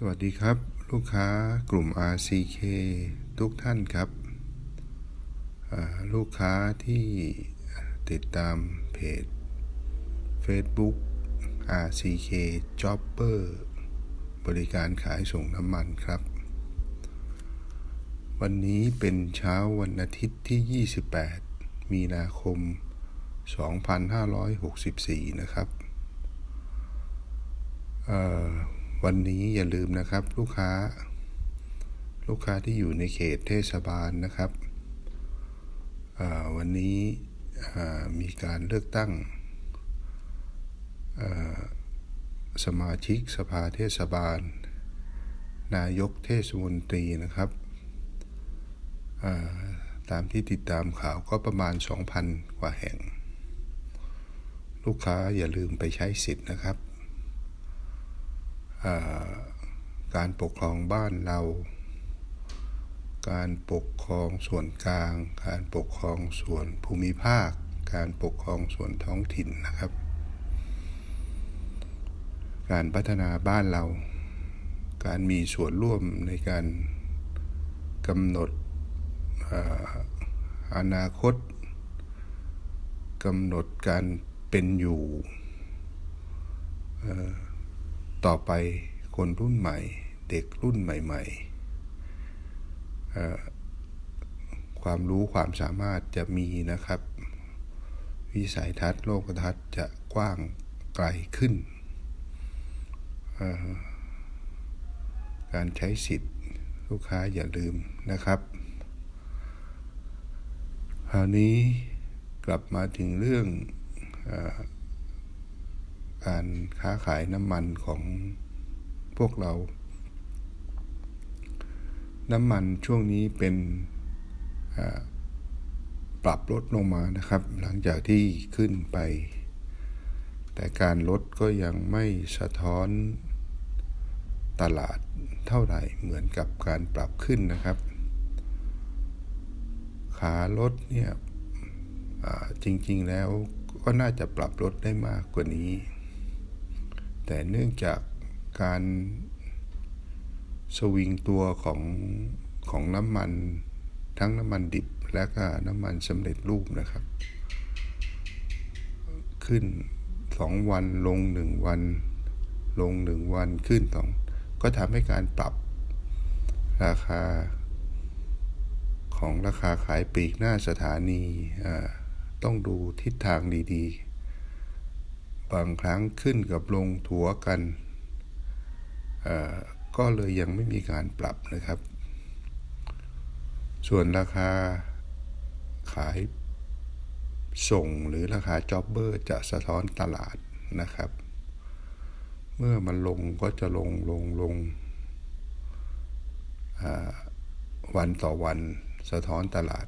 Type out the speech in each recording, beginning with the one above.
สวัสดีครับ ลูกค้ากลุ่ม RCK ทุกท่านครับ ลูกค้าที่ติดตามเพจ Facebook RCK Jobber บริการขายส่งน้ำมันครับ วันนี้เป็นเช้าวันอาทิตย์ที่ 28 มีนาคม 2564 นะครับ วันนี้อย่าลืมนะครับ ลูกค้า ลูกค้าที่อยู่ในเขตเทศบาลนะครับวันนี้มีการเลือกตั้งสมาชิกสภาเทศบาล นายกเทศมนตรีนะครับาตามที่ติดตามข่าวก็ประมาณ 2,000 กว่าแห่ง ลูกค้าอย่าลืมไปใช้สิทธิ์นะครับ การปกครองบ้านเรา การปกครองส่วนกลาง การปกครองส่วนภูมิภาค การปกครองส่วนท้องถิ่นนะครับ การพัฒนาบ้านเรา การมีส่วนร่วมในการกำหนดอนาคตกำหนดการเป็นอยู่ ต่อไปคนรุ่นใหม่ เด็กรุ่นใหม่ๆความรู้ความสามารถจะมีนะครับ วิสัยทัศน์โลกทัศน์จะกว้างไกลขึ้น การใช้สิทธิ์ลูกค้าอย่าลืมนะครับคราวนี้กลับมาถึงเรื่องอ การค้าขายน้ำมันของพวกเรา น้ำมันช่วงนี้เป็นปรับลดลงมานะครับ หลังจากที่ขึ้นไป แต่การลดก็ยังไม่สะท้อนตลาดเท่าไหร่เหมือนกับการปรับขึ้นนะครับ ขาลดเนี่ยจริงๆแล้วก็น่าจะปรับลดได้มากกว่านี้ แต่เนื่องจากการสวิงตัวของของน้ำมันทั้งน้ำมันดิบและก็น้ำมันสำเร็จรูปนะครับ ขึ้นสองวันลงหนึ่งวัน ลงหนึ่งวันขึ้นสอก็ทำให้การปรับราคาของราคาขายปลีกหน้าสถานีต้องดูทิศทางดีๆ บางครั้งขึ้นกับลงถัวกันก็เลยยังไม่มีการปรับนะครับ ส่วนราคาขายส่งหรือราคาจ็อบเบอร์จะสะท้อนตลาดนะครับ เมื่อมันลงก็จะลงลงลงวันต่อวันสะท้อนตลาด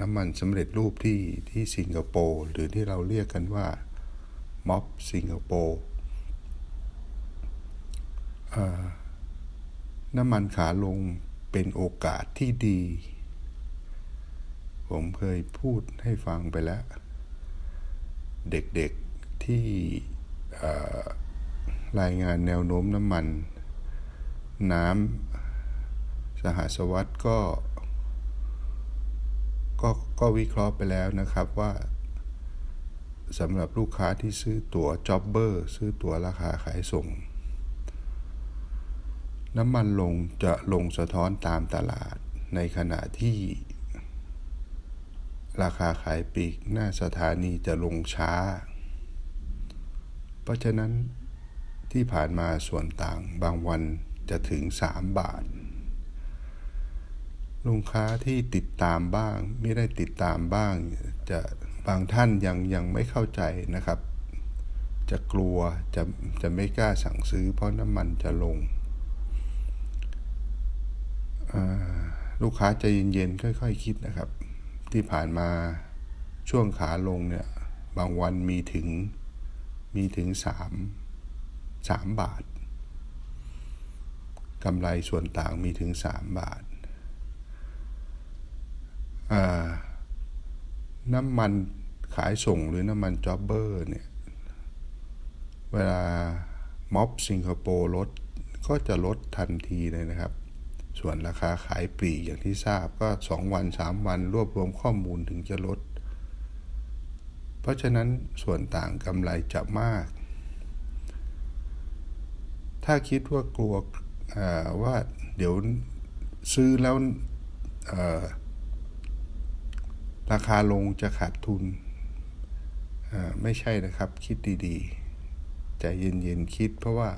น้ำมันสำเร็จรูปที่ที่สิงคโปร์หรือที่เราเรียกกันว่า ม็อบสิงคโปร์น้ำมันขาลงเป็นโอกาสที่ดี ผมเคยพูดให้ฟังไปแล้ว เด็กๆที่รายงานแนวโน้มน้ำมัน น้ำสหสวัสด์ก็ก็ก็วิเคราะห์ไปแล้วนะครับว่า สำหรับลูกค้าที่ซื้อตั๋วจ็อบเบอร์ซื้อตั๋วราคาขายส่ง น้ำมันลงจะลงสะท้อนตามตลาดในขณะที่ ราคาขายปลีกหน้าสถานีจะลงช้า เพราะฉะนั้นที่ผ่านมาส่วนต่างบางวันจะถึง 3 บาทลูกค้าที่ติดตามบ้าง ไม่ได้ติดตามบ้างจะ บางท่านยังยังไม่เข้าใจนะครับ จะกลัวจะจะไม่กล้าสั่งซื้อ เพราะน้ำมันจะลง ลูกค้าใจเย็นๆค่อยๆคคิดนะครับ ที่ผ่านมาช่วงขาลงเนี่ย บางวันมีถึงมีถึงสามสามบาทกำไรส่วนต่างมีถึงสามบาทอ่า น้ำมันขายส่งหรือน้ำมันจ็อบเบอร์เนี่ย เวลาม็อบสิงคโปร์ลดก็จะลดทันทีเลยนะครับ ส่วนราคาขายปลีกอย่างที่ทราบก็ 2 วัน 3 วันรวบรวมข้อมูลถึงจะลด เพราะฉะนั้นส่วนต่างกำไรจะมาก ถ้าคิดว่ากลัวว่าเดี๋ยวซื้อแล้ว ราคาลงจะขาดทุน ไม่ใช่นะครับ คิดดีๆ ใจเย็นๆ คิดเพราะว่า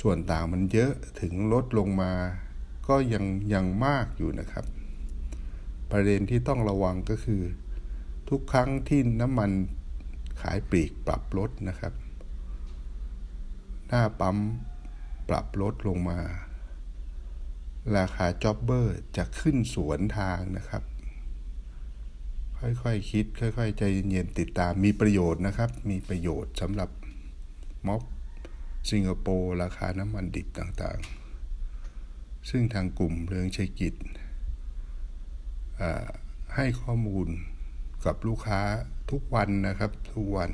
ส่วนต่างมันเยอะถึงลดลงมาก็ยังยังมากอยู่นะครับ ประเด็นที่ต้องระวังก็คือ ทุกครั้งที่น้ำมันขายปลีกปรับลดนะครับ หน้าปั๊มปรับลดลงมา ราคาจ็อบเบอร์จะขึ้นสวนทางนะครับ ค่อยๆคคิด ค่อย ๆ ใจเย็นๆติดตามมีประโยชน์นะครับ มีประโยชน์สำหรับม็อบสิงคโปร์ราคาน้ำมันดิบต่างๆ ซึ่งทางกลุ่มเรืองชัยกิจให้ข้อมูลกับลูกค้าทุกวันนะครับ ทุกวัน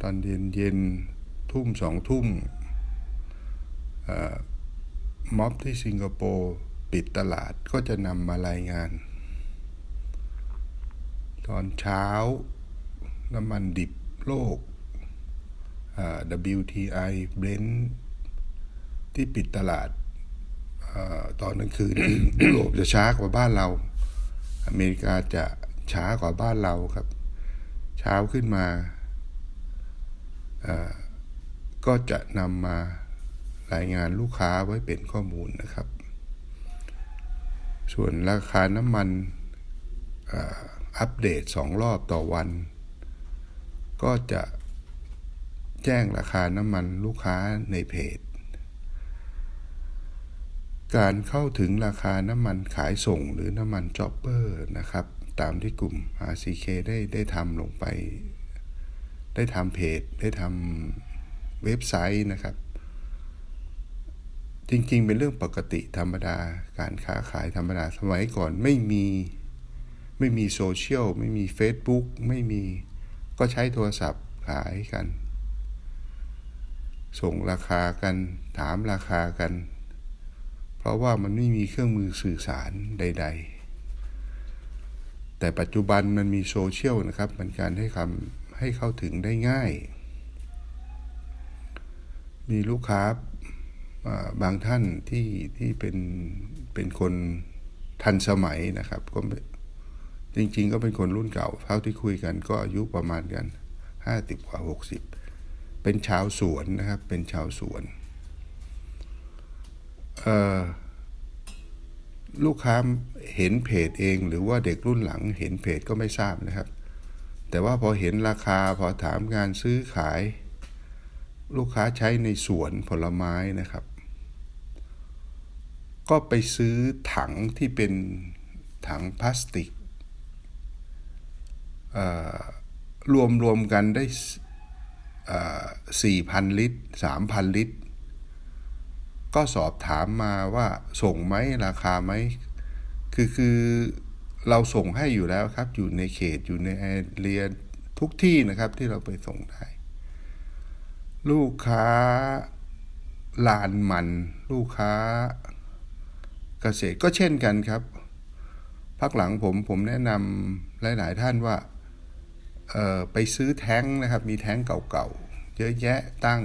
ตอนเย็นเย็นทุ่มสองทุ่มม็อบที่สิงคโปร์ปิดตลาดก็จะนำมารายงาน ตอนเช้า น้ำมันดิบโลก WTI Brent ที่ปิดตลาดอตอนกลางคืนยุโรปจะช้ากว่าบ้านเรา อเมริกาจะช้ากว่าบ้านเราครับ เช้าขึ้นมา ก็จะนำมารายงานลูกค้าไว้เป็นข้อมูลนะครับ ส่วนราคาน้ำมันอั อัปเดตสองรอบต่อวัน ก็จะแจ้งราคาน้ำมันลูกค้าในเพจ การเข้าถึงราคาน้ำมันขายส่งหรือน้ำมันจ็อปเปอร์นะครับ ตามที่กลุ่ม RCK ได้ได้ทำลงไป ได้ทำเพจ ได้ทำเว็บไซต์นะครับ จริงๆ เป็นเรื่องปกติธรรมดา การค้าขายธรรมดาสมัยก่อนไม่มี ไม่มีโซเชียลไม่มี Facebook ไม่มีก็ใช้โทรศัพท์ขายกัน ส่งราคากัน ถามราคากัน เพราะว่ามันไม่มีเครื่องมือสื่อสารใด ๆ แต่ปัจจุบันมันมีโซเชียลนะครับ มันการให้คำให้เข้าถึงได้ง่าย มีลูกค้าบางท่านที่ที่เป็นเป็นคนทันสมัยนะครับ ก็ จริงๆ ก็เป็นคนรุ่นเก่าเท่าที่คุยกันก็อายุประมาณกันห้าสิบกว่าหกสิบเป็นชาวสวนนะครับ เป็นชาวสวนลูกค้าเห็นเพจเอง หรือว่าเด็กรุ่นหลังเห็นเพจก็ไม่ทราบนะครับ แต่ว่าพอเห็นราคาพอถามงานซื้อขาย ลูกค้าใช้ในสวนผลไม้นะครับ ก็ไปซื้อถังที่เป็นถังพลาสติก รวมรวมกันได้สี่พันลิตรสามพันลิตร ก็สอบถามมาว่าส่งไหมราคาไหมคือคือเราส่งให้อยู่แล้วครับ อยู่ในเขตอยู่ในแอเรียทุกที่นะครับที่เราไปส่งได้ ลูกค้าลานมัน ลูกค้าเกษตรก็เช่นกันครับพักหลังผมผมแนะนำหลาย ๆ ท่านว่า ไปซื้อแท้งนะครับ มีแท้งเก่าๆ เยอะแยะตั้ง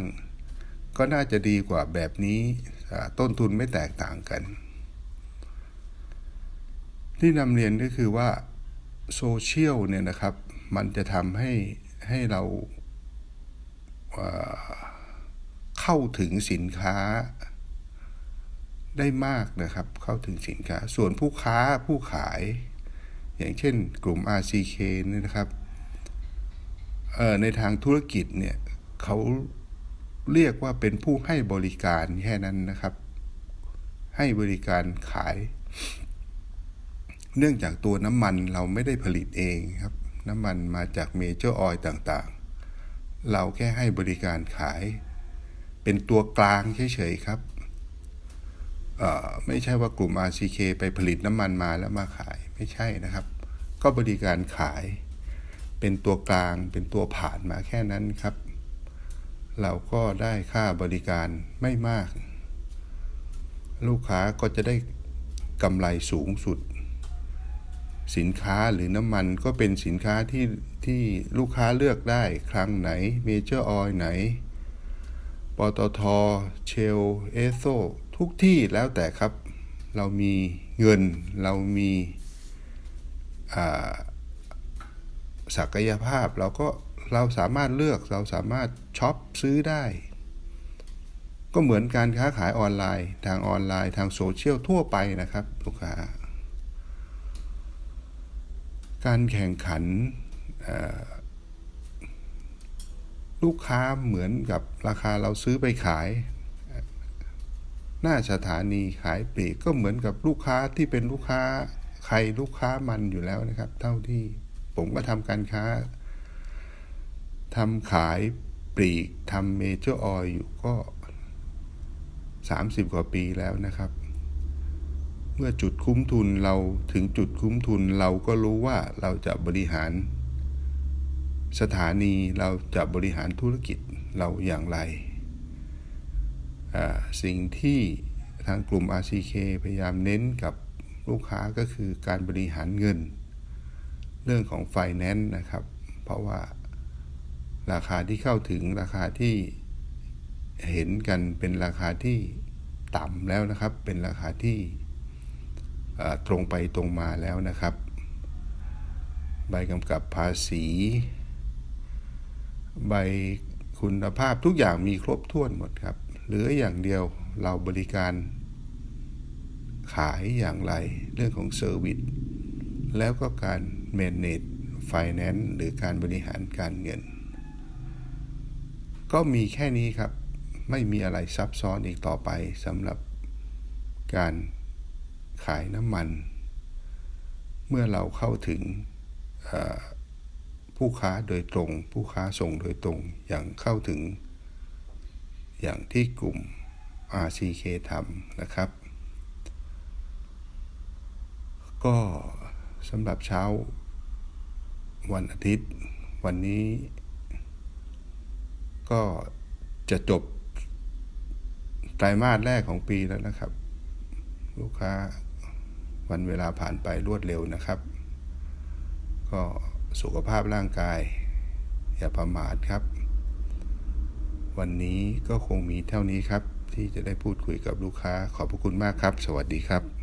ก็น่าจะดีกว่าแบบนี้ต้นทุนไม่แตกต่างกัน ที่นำเรียนก็คือว่าโซเชียลเนี่ยนะครับ มันจะทำให้ให้เราเข้าถึงสินค้าได้มากนะครับ เข้าถึงสินค้า ส่วนผู้ค้าผู้ขาย อย่างเช่นกลุ่ม RCK นี่นะครับ ในทางธุรกิจเนี่ยเขาเรียกว่าเป็นผู้ให้บริการแค่นั้นนะครับ ให้บริการขาย เนื่องจากตัวน้ำมันเราไม่ได้ผลิตเองครับ น้ำมันมาจากเมเจอร์ออยต่างๆ เราแค่ให้บริการขาย เป็นตัวกลางเฉยๆครับไม่ใช่ว่ากลุ่ม RCK ไปผลิตน้ำมันมาแล้วมาขายไม่ใช่นะครับ ก็บริการขาย เป็นตัวกลางเป็นตัวผ่านมาแค่นั้นครับ เราก็ได้ค่าบริการไม่มาก ลูกค้าก็จะได้กำไรสูงสุด สินค้าหรือน้ำมันก็เป็นสินค้าที่ที่ลูกค้าเลือกได้ครั้งไหนเมเจอร์ออยไหนปตทเชลเอสโซทุกที่แล้วแต่ครับ เรามีเงินเรามีอ่า ศักยภาพเราก็เราสามารถเลือกเราสามารถช็อปซื้อได้ ก็เหมือนการค้าขายออนไลน์ ทางออนไลน์ทางโซเชียลทั่วไปนะครับลูกค้า การแข่งขันลูกค้าเหมือนกับราคาเราซื้อไปขาย หน้าสถานีขายปลีกก็เหมือนกับลูกค้าที่เป็นลูกค้าใครลูกค้ามันอยู่แล้วนะครับ เท่าที่ ผมก็ทำการค้าทำขายปลีกทำเมเจอร์ออยอยู่ก็ 30 กว่าปีแล้วนะครับ เมื่อจุดคุ้มทุนเราถึงจุดคุ้มทุนเราก็รู้ว่าเราจะบริหาร สถานีเราจะบริหารธุรกิจเราอย่างไร สิ่งที่ทางกลุ่ม RCK พยายามเน้นกับลูกค้าก็คือการบริหารเงิน เรื่องของ Finance นะครับ เพราะว่าราคาที่เข้าถึงราคาที่เห็นกันเป็นราคาที่ต่ำแล้วนะครับ เป็นราคาที่ตรงไปตรงมาแล้วนะครับ ใบกำกับภาษี ใบคุณภาพทุกอย่างมีครบถ้วนหมดครับ เหลืออย่างเดียวเราบริการขายอย่างไรเรื่องของเซอร์วิส แล้วก็การ manage finance หรือการบริหารการเงิน ก็มีแค่นี้ครับ ไม่มีอะไรซับซ้อนอีกต่อไปสำหรับการขายน้ำมัน เมื่อเราเข้าถึงผู้ค้าโดยตรง ผู้ค้าส่งโดยตรง อย่างเข้าถึง อย่างที่กลุ่ม RCK ทำนะครับ ก็ สำหรับเช้าวันอาทิตย์ วันนี้ ก็จะจบไตรมาสแรกของปีแล้วนะครับ ลูกค้าวันเวลาผ่านไปรวดเร็วนะครับ ก็สุขภาพร่างกาย อย่าประมาทครับ วันนี้ก็คงมีเท่านี้ครับ ที่จะได้พูดคุยกับลูกค้าขอบพระคุณมากครับ สวัสดีครับ